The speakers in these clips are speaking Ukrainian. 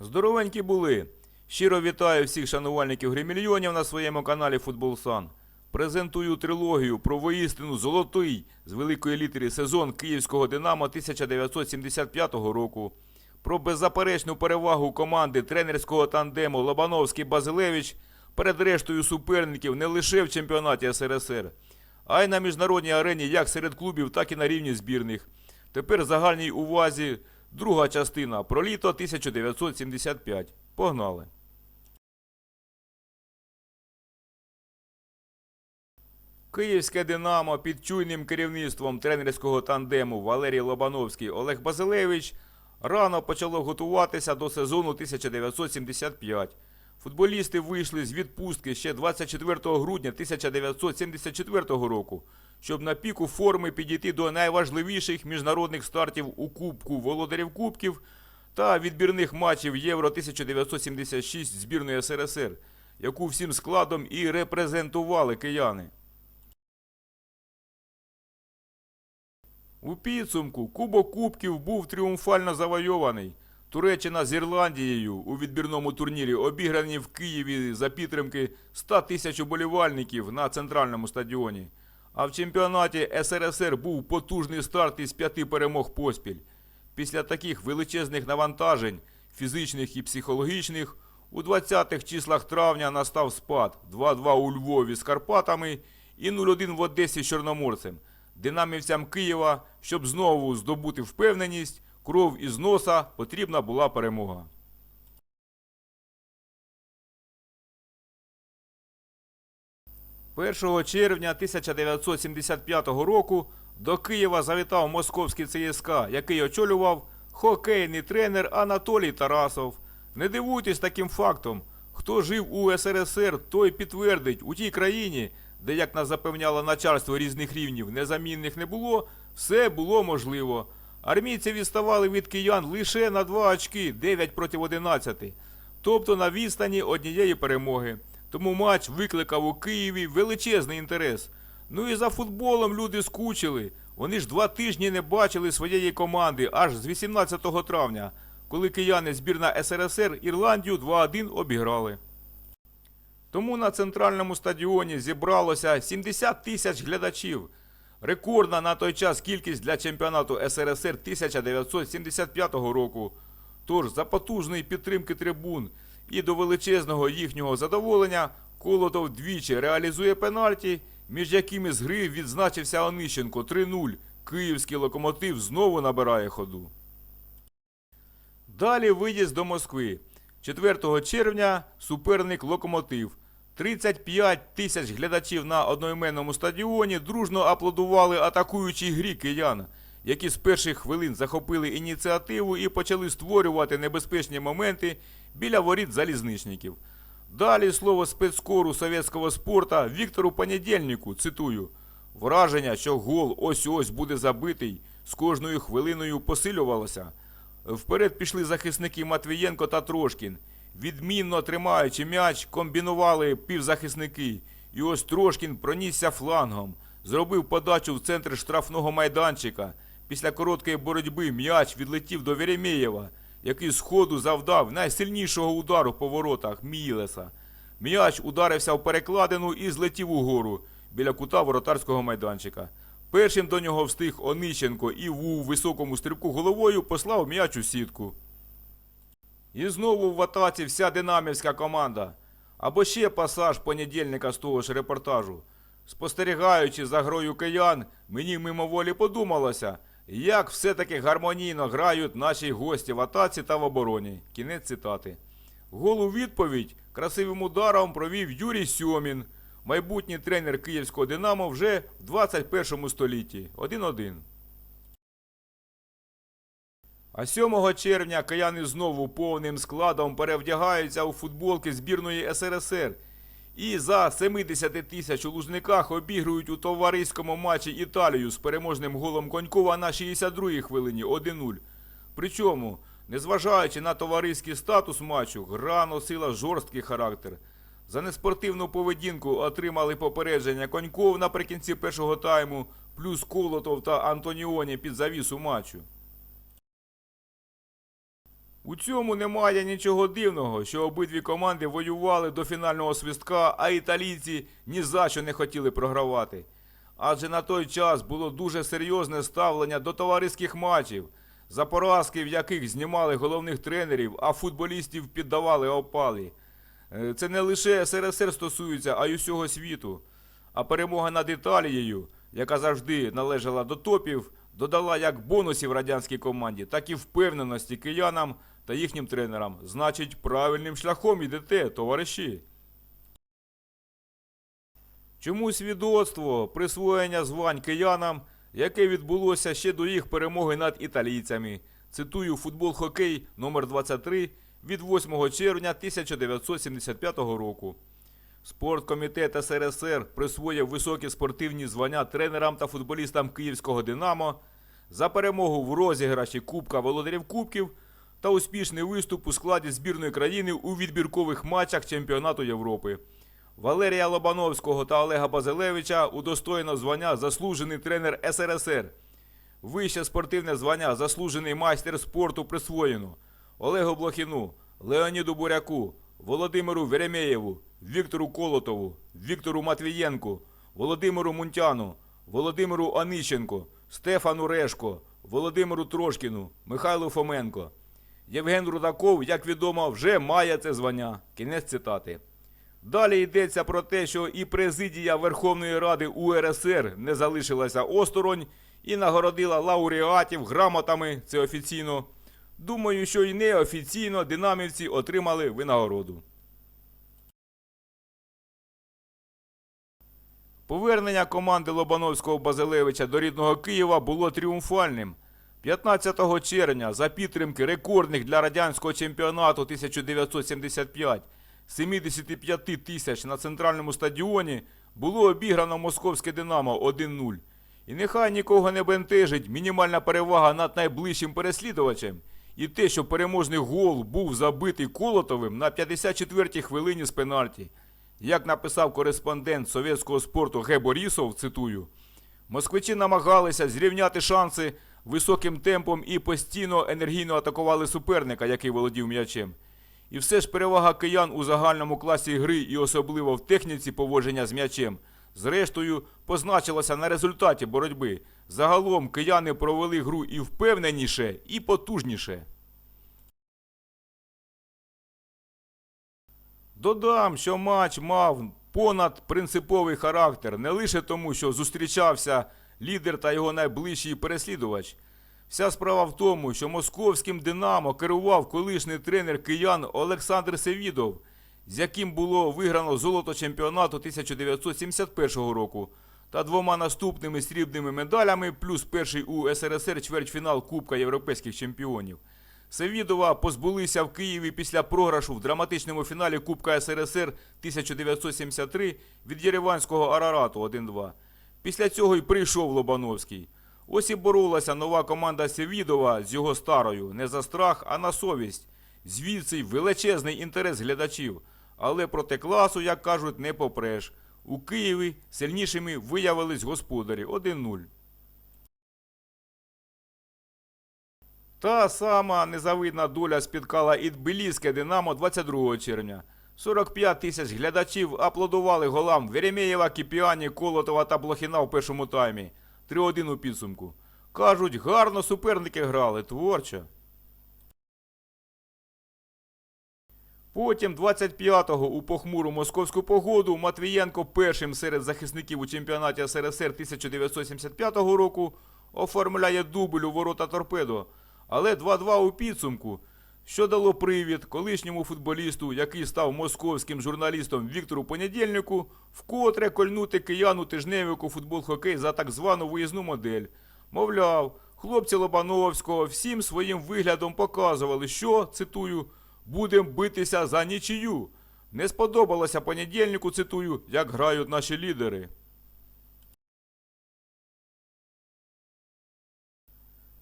Здоровенькі були. Щиро вітаю всіх шанувальників гримільйонів на своєму каналі Футболсан. Презентую трилогію про воістину золотий з великої літери сезон київського Динамо 1975 року. Про беззаперечну перевагу команди тренерського тандему Лобановський Базилевич перед рештою суперників не лише в чемпіонаті СРСР, а й на міжнародній арені як серед клубів, так і на рівні збірних. Тепер загальній увазі друга частина про літо 1975. Погнали! Київське Динамо під чуйним керівництвом тренерського тандему Валерій Лобановський Олег Базилевич рано почало готуватися до сезону 1975. Футболісти вийшли з відпустки ще 24 грудня 1974 року, щоб на піку форми підійти до найважливіших міжнародних стартів у Кубку Володарів Кубків та відбірних матчів Євро 1976 збірної СРСР, яку всім складом і репрезентували кияни. У підсумку Кубок Кубків був тріумфально завойований. Туреччина з Ірландією у відбірному турнірі обіграні в Києві за підтримки 100 тисяч уболівальників на центральному стадіоні. А в чемпіонаті СРСР був потужний старт із п'яти перемог поспіль. Після таких величезних навантажень, фізичних і психологічних, у 20-х числах травня настав спад 2-2 у Львові з Карпатами і 0-1 в Одесі з Чорноморцем. Динамівцям Києва, щоб знову здобути впевненість, кров із носа потрібна була перемога. Першого червня 1975 року до Києва завітав московський ЦСКА, який очолював хокейний тренер Анатолій Тарасов. Не дивуйтесь таким фактом. Хто жив у СРСР, той підтвердить, у тій країні, де, як нас запевняло начальство різних рівнів, незамінних не було, все було можливо. Армійці відставали від киян лише на 2 очки 9 проти 11, тобто на відстані однієї перемоги. Тому матч викликав у Києві величезний інтерес. Ну і за футболом люди скучили. Вони ж два тижні не бачили своєї команди аж з 18 травня, коли кияни збірна СРСР Ірландію 2-1 обіграли. Тому на центральному стадіоні зібралося 70 тисяч глядачів. Рекордна на той час кількість для чемпіонату СРСР 1975 року. Тож за потужної підтримки трибун і до величезного їхнього задоволення Колотов двічі реалізує пенальті, між якими з гри відзначився Онищенко 3-0. Київський локомотив знову набирає ходу. Далі виїзд до Москви. 4 червня суперник Локомотив. 35 тисяч глядачів на одноіменному стадіоні дружно аплодували атакуючій грі киян, які з перших хвилин захопили ініціативу і почали створювати небезпечні моменти біля воріт залізничників. Далі слово спецкору совєтського спорта Віктору Понедільнику, цитую, враження, що гол ось-ось буде забитий, з кожною хвилиною посилювалося. Вперед пішли захисники Матвієнко та Трошкін. Відмінно тримаючи м'яч, комбінували півзахисники. І ось Трошкін пронісся флангом, зробив подачу в центр штрафного майданчика. Після короткої боротьби м'яч відлетів до Веремєєва, який з ходу завдав найсильнішого удару по воротах Мілеса. М'яч ударився в перекладину і злетів угору біля кута воротарського майданчика. Першим до нього встиг Онищенко і у високому стрибку головою послав м'яч у сітку. І знову в атаці вся динамівська команда. Або ще пасаж понедільника з того ж репортажу. Спостерігаючи за грою киян, мені мимоволі подумалося, як все-таки гармонійно грають наші гості в атаці та в обороні. Кінець цитати. Гол у відповідь красивим ударом провів Юрій Сьомін, майбутній тренер київського Динамо вже в 21 столітті. 1-1. А 7 червня кияни знову повним складом перевдягаються у футболки збірної СРСР і за 70 тисяч у Лужниках обігрують у товариському матчі Італію з переможним голом Конькова на 62-й хвилині 1-0. Причому, незважаючи на товариський статус матчу, гра носила жорсткий характер. За неспортивну поведінку отримали попередження Коньков наприкінці першого тайму, плюс Колотов та Антоніоні під завісу матчу. У цьому немає нічого дивного, що обидві команди воювали до фінального свистка, а італійці ні за що не хотіли програвати. Адже на той час було дуже серйозне ставлення до товариських матчів, за поразки, в яких знімали головних тренерів, а футболістів піддавали опалі. Е, Це не лише СРСР стосується, а й усього світу. А перемога над Італією, яка завжди належала до топів, додала як бонусів радянській команді, так і впевненості киянам та їхнім тренерам. Значить, правильним шляхом ідете, товариші. Чому свідоцтво присвоєння звань киянам, яке відбулося ще до їх перемоги над італійцями? Цитую футбол хокей номер 23 від 8 червня 1975 року. Спорткомітет СРСР присвоїв високі спортивні звання тренерам та футболістам Київського Динамо за перемогу в розіграші Кубка Володарів Кубків та успішний виступ у складі збірної країни у відбіркових матчах Чемпіонату Європи. Валерія Лобановського та Олега Базилевича удостоєно звання заслужений тренер СРСР. Вище спортивне звання заслужений майстер спорту присвоєно Олегу Блохіну, Леоніду Буряку, Володимиру Веремєєву, Віктору Колотову, Віктору Матвієнку, Володимиру Мунтяну, Володимиру Онищенко, Стефану Решко, Володимиру Трошкіну, Михайлу Фоменко. Євген Рудаков, як відомо, вже має це звання. Кінець цитати. Далі йдеться про те, що і президія Верховної Ради УРСР не залишилася осторонь і нагородила лауреатів грамотами, це офіційно. Думаю, що і неофіційно динамівці отримали винагороду. Повернення команди Лобановського Базилевича до рідного Києва було тріумфальним. 15 червня за підтримки рекордних для радянського чемпіонату 1975 75 тисяч на центральному стадіоні було обіграно московське Динамо 1-0. І нехай нікого не бентежить мінімальна перевага над найближчим переслідувачем і те, що переможний гол був забитий Колотовим на 54-й хвилині з пенальті. Як написав кореспондент совєтського спорту Г. Борісов, цитую, москвичі намагалися зрівняти шанси високим темпом і постійно енергійно атакували суперника, який володів м'ячем. І все ж перевага киян у загальному класі гри і особливо в техніці поводження з м'ячем, зрештою, позначилася на результаті боротьби. Загалом кияни провели гру і впевненіше, і потужніше. Додам, що матч мав понад принциповий характер не лише тому, що зустрічався лідер та його найближчий переслідувач. Вся справа в тому, що московським Динамо керував колишній тренер киян Олександр Севідов, з яким було виграно золото чемпіонату 1971 року та двома наступними срібними медалями, плюс перший у СРСР чвертьфінал Кубка Європейських чемпіонів. Севідова позбулися в Києві після програшу в драматичному фіналі Кубка СРСР 1973 від Єреванського Арарату 1-2. Після цього й прийшов Лобановський. Ось і боролася нова команда Севідова з його старою не за страх, а на совість. Звідси й величезний інтерес глядачів. Але проти класу, як кажуть, не попреш. У Києві сильнішими виявились господарі 1-0. Та сама незавидна доля спіткала і Тбиліське Динамо 22 червня. 45 тисяч глядачів аплодували голам Веремєєва, Кіпіані, Колотова та Блохіна в першому таймі. 3-1 у підсумку. Кажуть, гарно суперники грали, творчо. Потім 25-го у похмуру московську погоду Матвієнко першим серед захисників у чемпіонаті СРСР 1975 року оформляє дубль у ворота торпедо, але 2-2 у підсумку, що дало привід колишньому футболісту, який став московським журналістом Віктору Понедільнику, вкотре кольнути кияну тижневику футбол-хокей за так звану виїзну модель. Мовляв, хлопці Лобановського всім своїм виглядом показували, що, цитую, будем битися за нічию. Не сподобалося понедільнику, цитую, як грають наші лідери.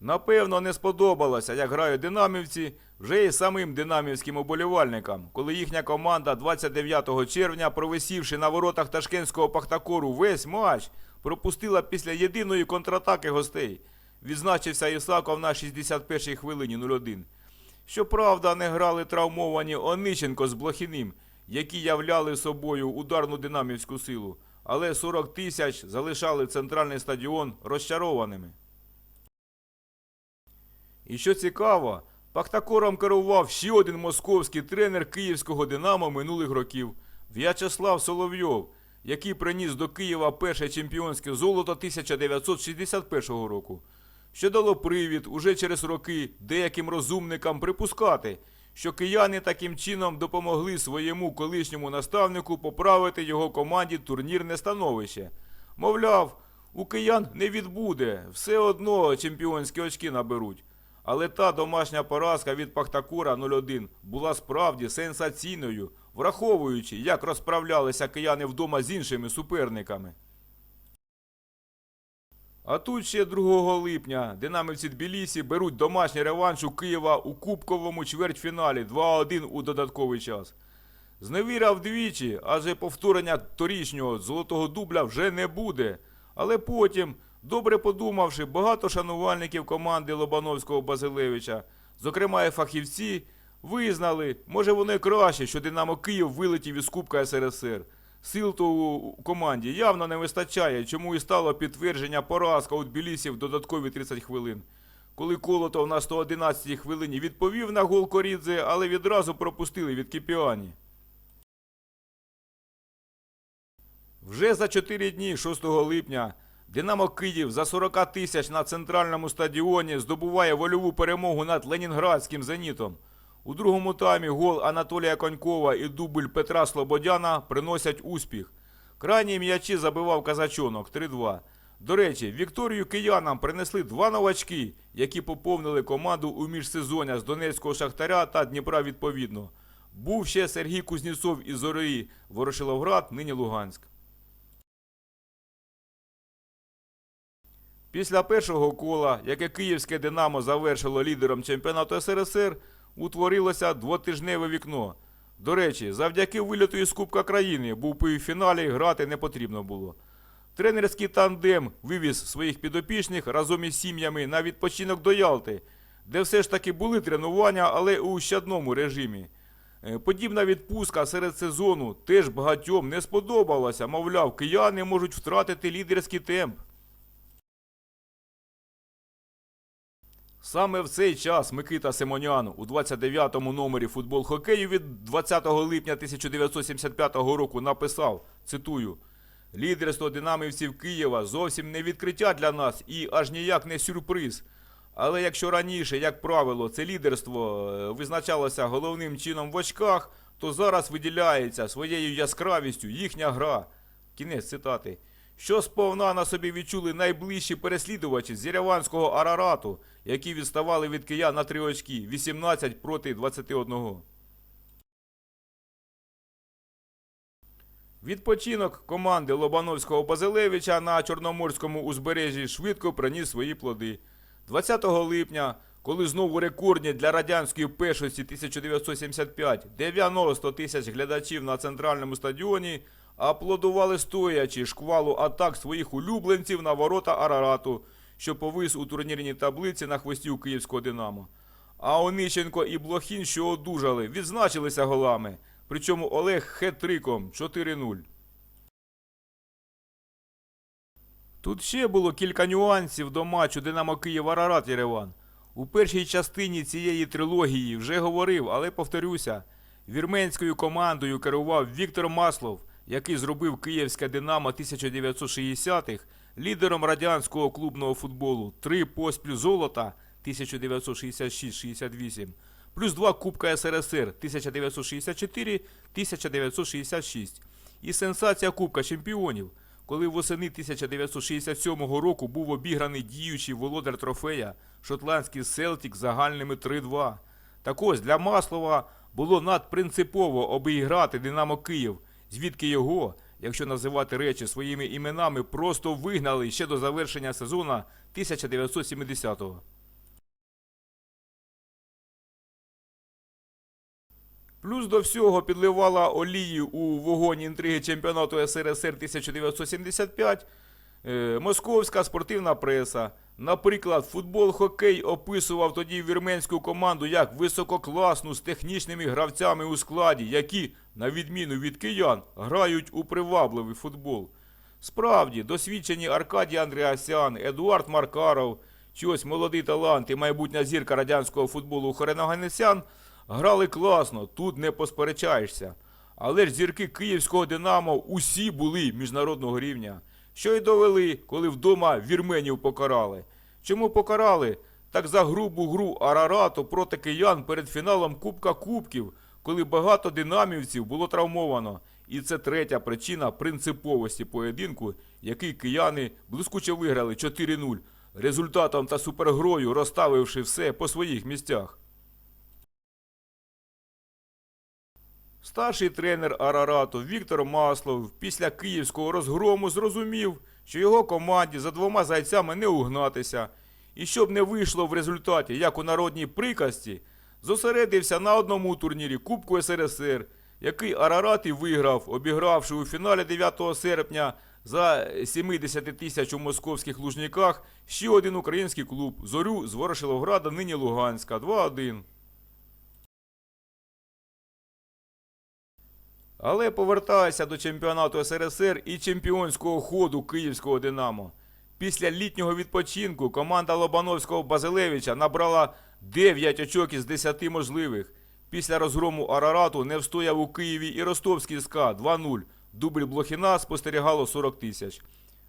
Напевно, не сподобалося, як грають динамівці вже і самим динамівським оболівальникам, коли їхня команда 29 червня, провисівши на воротах Ташкентського Пахтакору весь матч, пропустила після єдиної контратаки гостей. Відзначився Ісаков на 61-й хвилині 0-1. Щоправда, не грали травмовані Онищенко з Блохіним, які являли собою ударну динамівську силу, але 40 тисяч залишали центральний стадіон розчарованими. І що цікаво, Пахтакором керував ще один московський тренер київського Динамо минулих років В'ячеслав Соловйов, який приніс до Києва перше чемпіонське золото 1961 року, що дало привід уже через роки деяким розумникам припускати, що кияни таким чином допомогли своєму колишньому наставнику поправити його команді турнірне становище. Мовляв, у киян не відбуде, все одно чемпіонські очки наберуть. Але та домашня поразка від Пахтакура 0-1 була справді сенсаційною, враховуючи, як розправлялися кияни вдома з іншими суперниками. А тут ще 2 липня динамівці Тбілісі беруть домашній реванш у Києва у кубковому чвертьфіналі 2-1 у додатковий час. Зневіра вдвічі, адже повторення торічнього золотого дубля вже не буде. Але потім, добре подумавши, багато шанувальників команди Лобановського Базилевича, зокрема і фахівці, визнали, може воно і краще, що Динамо Київ вилетів із Кубка СРСР. Сил то у команді явно не вистачає, чому і стало підтвердження поразка у Тбілісі в додаткові 30 хвилин. Коли Колотов на 111 хвилині відповів на гол Корідзе, але відразу пропустили від Кіпіані. Вже за 4 дні, 6 липня, Динамо Київ за 40 тисяч на центральному стадіоні здобуває вольову перемогу над Ленінградським зенітом. У другому таймі гол Анатолія Конькова і дубль Петра Слободяна приносять успіх. Крайні м'ячі забивав казачонок 3-2. До речі, Вікторію киянам принесли два новачки, які поповнили команду у міжсезоння з Донецького Шахтаря та Дніпра відповідно. Був ще Сергій Кузнєцов із Зорої Ворошиловград, нині Луганськ. Після першого кола, яке київське Динамо завершило лідером чемпіонату СРСР, утворилося двотижневе вікно. До речі, завдяки виліту із Кубка країни був півфіналі грати не потрібно було. Тренерський тандем вивіз своїх підопічних разом із сім'ями на відпочинок до Ялти, де все ж таки були тренування, але у щадному режимі. Е, Подібна відпустка серед сезону теж багатьом не сподобалася, мовляв, кияни можуть втратити лідерський темп. Саме в цей час Микита Симонян у 29-му номері футбол хокею від 20 липня 1975 року написав, цитую, Лідерство динамівців Києва зовсім не відкриття для нас і аж ніяк не сюрприз. Але якщо раніше, як правило, це лідерство е, визначалося головним чином в очках, то зараз виділяється своєю яскравістю їхня гра. Кінець цитати. Що сповна на собі відчули найближчі переслідувачі з Єреванського Арарату, які відставали від киян на три очки 18 проти 21. Відпочинок команди Лобановського Базилевича на Чорноморському узбережжі швидко приніс свої плоди. 20 липня, коли знову рекордні для радянської першості 1975 90 тисяч глядачів на центральному стадіоні аплодували стоячи шквалу атак своїх улюбленців на ворота Арарату, що повис у турнірній таблиці на хвості у київського Динамо. А Онищенко і Блохін, що одужали, відзначилися голами. Причому Олег хет-триком 4-0. Тут ще було кілька нюансів до матчу Динамо Київ Арарат Єреван. У першій частині цієї трилогії вже говорив, але повторюся. Вірменською командою керував Віктор Маслов, який зробив київське Динамо 1960-х лідером радянського клубного футболу. Три поспіль золота 1966-68, плюс два Кубка СРСР 1964-1966 і сенсація Кубка чемпіонів, коли восени 1967 року був обіграний діючий володар трофея шотландський Селтік загальними 3-2. Так ось для Маслова було надпринципово обіграти Динамо Київ, звідки його, якщо називати речі своїми іменами, просто вигнали ще до завершення сезону 1970-го. Плюс до всього підливала олії у вогонь інтриги чемпіонату СРСР 1975 е, московська спортивна преса. Наприклад, футбол хокей описував тоді вірменську команду як висококласну з технічними гравцями у складі, які, на відміну від киян, грають у привабливий футбол. Справді, досвідчені Аркадій Андріасян, Едуард Маркаров, чи ось молодий талант і майбутня зірка радянського футболу Хоренаганесян грали класно, тут не посперечаєшся. Але ж зірки київського Динамо усі були міжнародного рівня, що й довели, коли вдома вірменів покарали. Чому покарали? Так за грубу гру Арарату проти киян перед фіналом Кубка Кубків, коли багато динамівців було травмовано. І це третя причина принциповості поєдинку, який кияни блискуче виграли 4-0, результатом та супергрою розставивши все по своїх місцях. Старший тренер Арарату Віктор Маслов після київського розгрому зрозумів, що його команді за двома зайцями не угнатися, і щоб не вийшло в результаті, як у народній приказці, зосередився на одному турнірі Кубку СРСР, який Арарат і виграв, обігравши у фіналі 9 серпня за 70 тисяч у московських лужниках ще один український клуб Зорю з Ворошиловграда, нині Луганська 2-1. Але повертаюся до чемпіонату СРСР і чемпіонського ходу київського Динамо. Після літнього відпочинку команда Лобановського Базилевича набрала 9 очок із 10 можливих. Після розгрому Арарату не встояв у Києві і Ростовський СКА 2-0. Дубль Блохіна спостерігало 40 тисяч.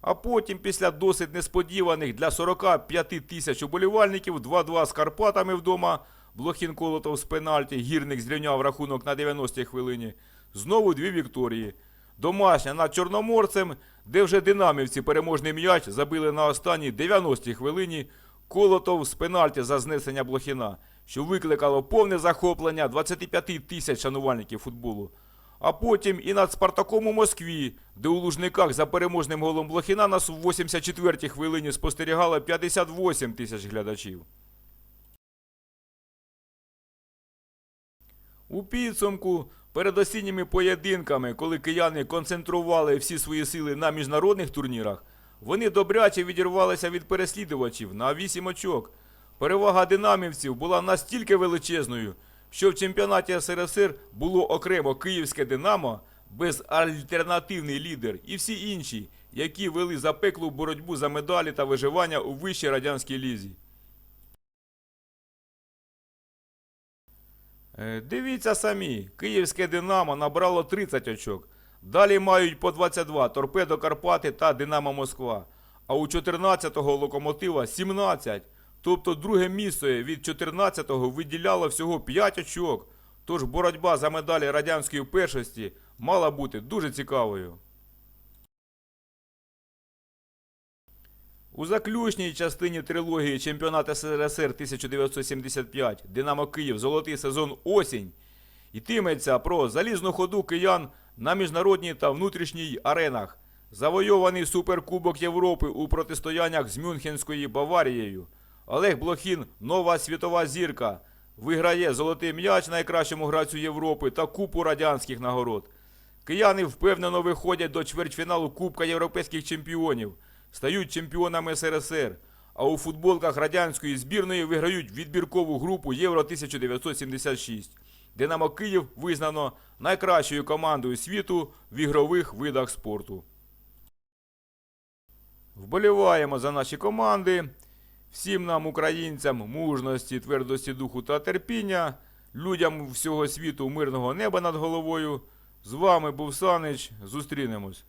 А потім, після досить несподіваних для 45 тисяч уболівальників 2-2 з Карпатами вдома, Блохін Колотов з пенальті, гірник зрівняв рахунок на 90-й хвилині. Знову дві вікторії. Домашня над Чорноморцем, де вже динамівці переможний м'яч забили на останній 90-й хвилині Колотов з пенальті за знесення Блохіна, що викликало повне захоплення 25 тисяч шанувальників футболу. А потім і над Спартаком у Москві, де у Лужниках за переможним голом Блохіна на 84-й хвилині спостерігало 58 тисяч глядачів. У підсумку, перед осінніми поєдинками, коли кияни концентрували всі свої сили на міжнародних турнірах, вони добряче відірвалися від переслідувачів на 8 очок. Перевага динамівців була настільки величезною, що в чемпіонаті СРСР було окремо київське Динамо, безальтернативний лідер і всі інші, які вели запеклу боротьбу за медалі та виживання у вищій радянській лізі. Дивіться самі, київське Динамо набрало 30 очок. Далі мають по 22 Торпедо Карпати та Динамо Москва. А у 14-го локомотива 17. Тобто друге місце від 14-го виділяло всього 5 очок. Тож боротьба за медалі радянської першості мала бути дуже цікавою. У заключній частині трилогії Чемпіонат СРСР 1975 Динамо Київ. Золотий сезон. Осінь йтиметься про залізну ходу киян на міжнародній та внутрішній аренах, завойований суперкубок Європи у протистояннях з Мюнхенською Баварією. Олег Блохін, нова світова зірка, виграє золотий м'яч найкращому грацю Європи та купу радянських нагород. Кияни впевнено виходять до чвертьфіналу Кубка європейських чемпіонів, стають чемпіонами СРСР, а у футболках радянської збірної виграють відбіркову групу Євро 1976. Динамо Київ визнано найкращою командою світу в ігрових видах спорту. Вболіваємо за наші команди. Всім нам, українцям, мужності, твердості духу та терпіння, людям всього світу мирного неба над головою. З вами був Санич. Зустрінемось.